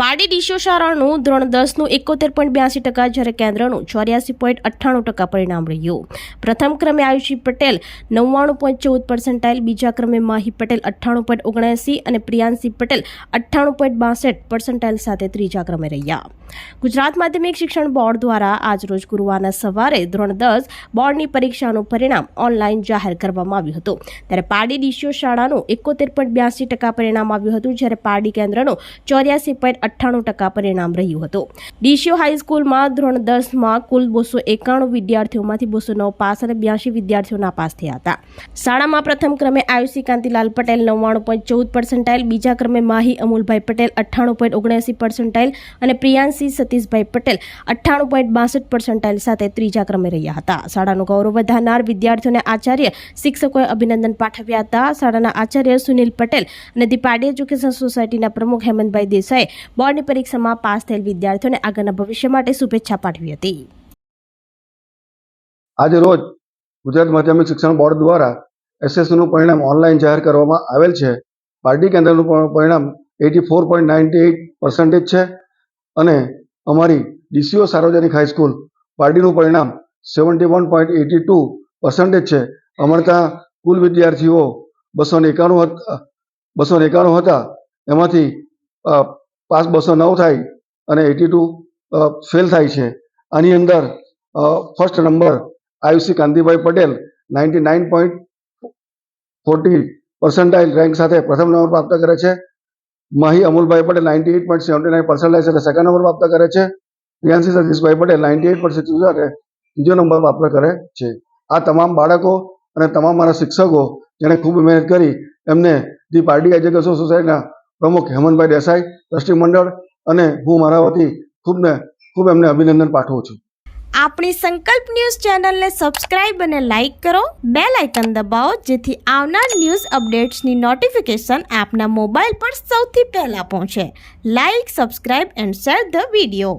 પાડી ડીશો શાળાનું ધોરણ દસનું એકોતેર પોઈન્ટ બ્યાસી ટકા, જ્યારે કેન્દ્રનું ચોર્યાસી પોઈન્ટ અઠ્ઠાણું ટકા પરિણામ રહ્યું. પ્રથમ ક્રમે આયુષી પટેલ નવ્વાણું પોઈન્ટ ચૌદ પર્સન્ટાઇલ, બીજા ક્રમે માહી પટેલ અઠ્ઠાણું પોઈન્ટ ઓગણસી અને પ્રિયાંશી પટેલ અઠ્ઠાણું પોઈન્ટ બાસઠ પર્સન્ટાઇલ સાથે ત્રીજા ક્રમે રહ્યા. ગુજરાત માધ્યમિક શિક્ષણ બોર્ડ દ્વારા આજરોજ ગુરુવારના સવારે ધોરણ દસ બોર્ડની પરીક્ષાનું પરિણામ ઓનલાઈન જાહેર કરવામાં આવ્યું હતું. ત્યારે પાડી ડીશીઓ શાળાનું એકોતેર પોઈન્ટ બ્યાસી ટકા પરિણામ આવ્યું હતું, જ્યારે પારડી કેન્દ્રનું ચોર્યાસી પોઈન્ટ અઠ્ઠાણું ટકા પરિણામ રહ્યું હતું. ડીસીઓ હાઈસ્કૂલમાં ધોરણ દસમાં કુલ બસો એકાણું વિદ્યાર્થીઓમાંથી બસો નવ પાસ અને બ્યાસી વિદ્યાર્થીઓ નાપાસ થયા હતા. શાળામાં પ્રથમ ક્રમે આયુષી કાંતિલાલ પટેલ નવ્વાણું પોઈન્ટ ચૌદ પર્સન્ટાઇલ બીજા ક્રમે માહી અમુલભાઈ પટેલ અઠ્ઠાણું પોઈન્ટ ઓગણસી પર્સન્ટાઇલ અને પ્રિયાંશી સતીશભાઈ પટેલ અઠ્ઠાણું પોઈન્ટ બાસઠ પર્સન્ટાઇલ સાથે ત્રીજા ક્રમે રહ્યા હતા. શાળાનું ગૌરવ વધારનાર વિદ્યાર્થીઓને આચાર્ય શિક્ષકોએ અભિનંદન પાઠવ્યા હતા. શાળાના આચાર્ય સુનિલ પટેલ અને ધી પાડી એજ્યુકેશન સોસાયટીના પ્રમુખ હેમંતભાઈ દેસાઈએ બોર્ડની પરીક્ષામાં પાસ થયેલ વિદ્યાર્થીઓને આગળના ભવિષ્ય માટે શુભેચ્છા પાઠવી હતી. આજે રોજ ગુજરાત માધ્યમિક શિક્ષણ બોર્ડ દ્વારા એસએસસીનું પરિણામ ઓનલાઈન જાહેર કરવામાં આવેલ છે. પાર્ટી કેન્દ્રનું પરિણામ eighty four point ninety eight percentage છે અને અમારી ડીસીઓ સાર્વજનિક હાઈસ્કૂલ પાર્ટીનું પરિણામ seventy one point eighty two percentage છે. અમારે ત્યાં કુલ વિદ્યાર્થીઓ બસો ને એકાણું બસો ને એકાણું હતા. એમાંથી પાસ બસો નવ થાય અને એટી ટુ ફેલ થાય છે. આની અંદર first number Ayushi Kantibhai Patel ninety nine point forty percentile rank સાથે પ્રથમ નંબર પ્રાપ્ત કરે છે. Mahi Amulbhai Patel ninety eight point seventy nine percentile સાથે સેકન્ડ નંબર પ્રાપ્ત કરે છે. Priyanshi Satishbhai Patel ninety eight percent સાથે ત્રીજો નંબર પ્રાપ્ત કરે છે. આ તમામ બાળકો અને તમામ મારા શિક્ષકો જેણે ખૂબ મહેનત કરી, એમને ધી પાર્ટી એજ્યુકેશન સોસાયટીના પ્રમુખ હેમંતભાઈ દેસાઈ, ટ્રસ્ટી મંડળ અને હું મારા વતી ખૂબ ને ખૂબ એમને અભિનંદન પાઠવું છું. આપણી સંકલ્પ ન્યૂઝ ચેનલને સબસ્ક્રાઇબ અને લાઇક કરો. બે લાઇકન દબાવો, જેથી આવનાર ન્યૂઝ અપડેટ્સની નોટિફિકેશન આપના મોબાઈલ પર સૌથી પહેલાં પહોંચે. Like, subscribe and share the video.